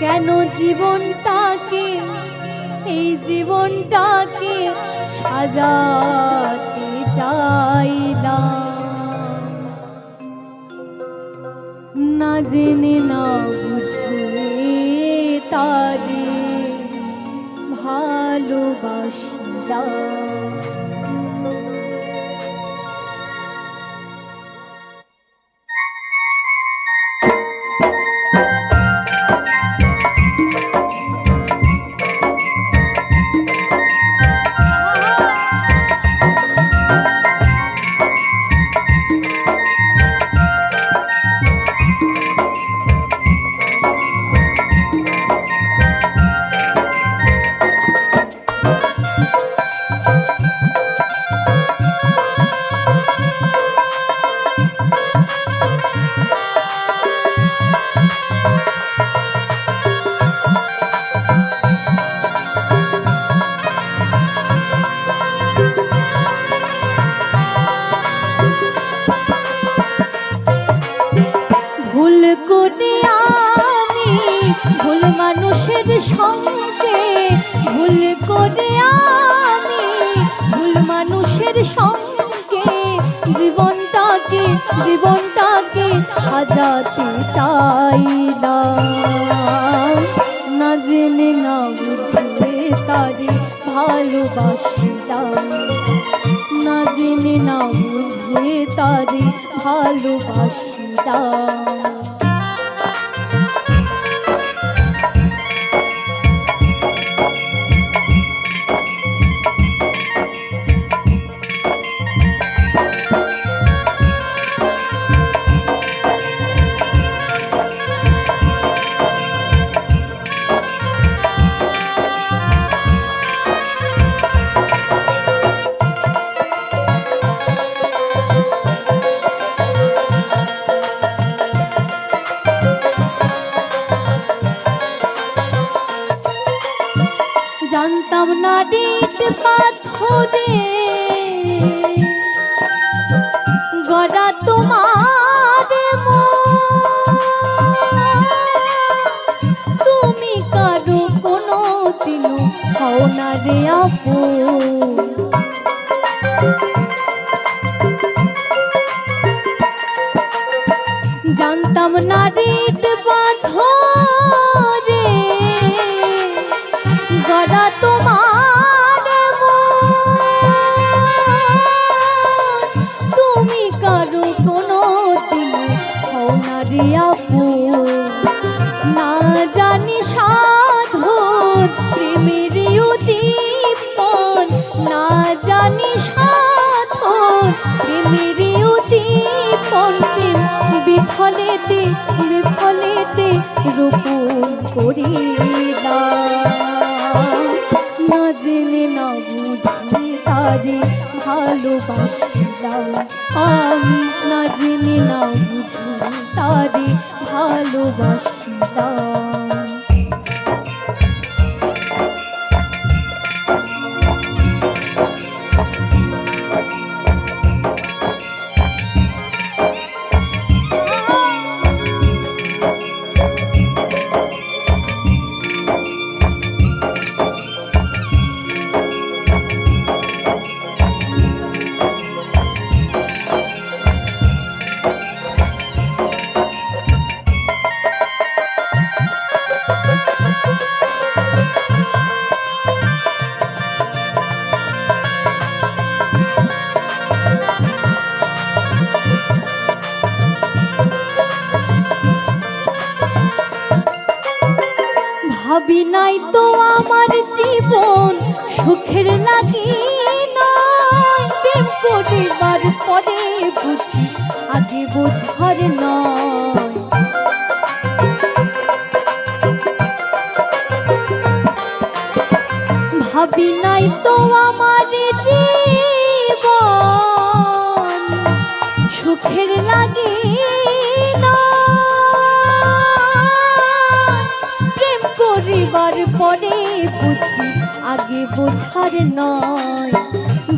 কেন জীবনটাকে এই জীবনটাকে সাজাতে চাইলাম না? জেনে না বুঝে তারে ভালোবাসলাম করে আমি ভুল মানুষের সঙ্গে জীবনটাকে জীবনটাকে সাজাতে চাইলাম। না জেনে, না বুঝে তারে ভালোবাসলাম। না জেনে, না বুঝে তারে ভালোবাসিলাম। জানতাম না বিফলেতে নাই তো আমার জীবন সুখের লাগি না পরে বুঝি আগে বোঝার নয়। করিবার পরে বুঝি আগে বোঝার নয়।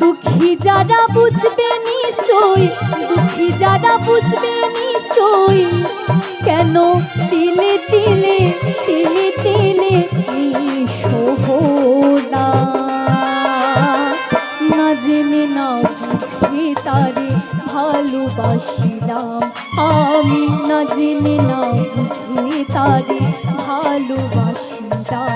দুঃখী যারা বুঝবে নিশ্চয় দুঃখী যারা বুঝবে নিশ্চয় কেন তিলে তিলে তিলে তিলে না? জেনে না বুঝে তারে ভালোবাসিলাম। আমি না জেনে না বুঝে তারে ভালোবাসিলাম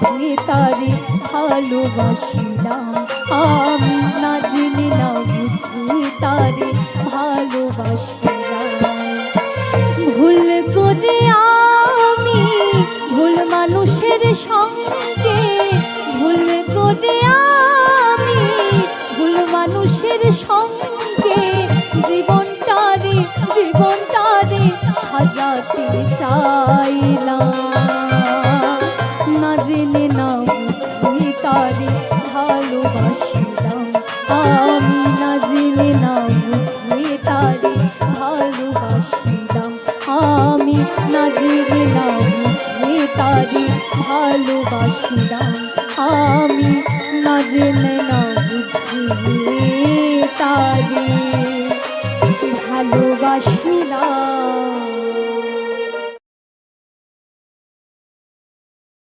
বুঝে তারে ভালোবাসিলাম। আমি না জেনে না বুঝে তারে ভালোবাসিলাম। ভুল করে আমি ভুল মানুষের সঙ্গে, ভুল করে আমি ভুল মানুষের সঙ্গে জীবনটারে জীবনটারে সাজাতে চাইলাম। তারে ভালোবাসিলাম আমি না জেনে না বুঝে তারে। ভালোবাসি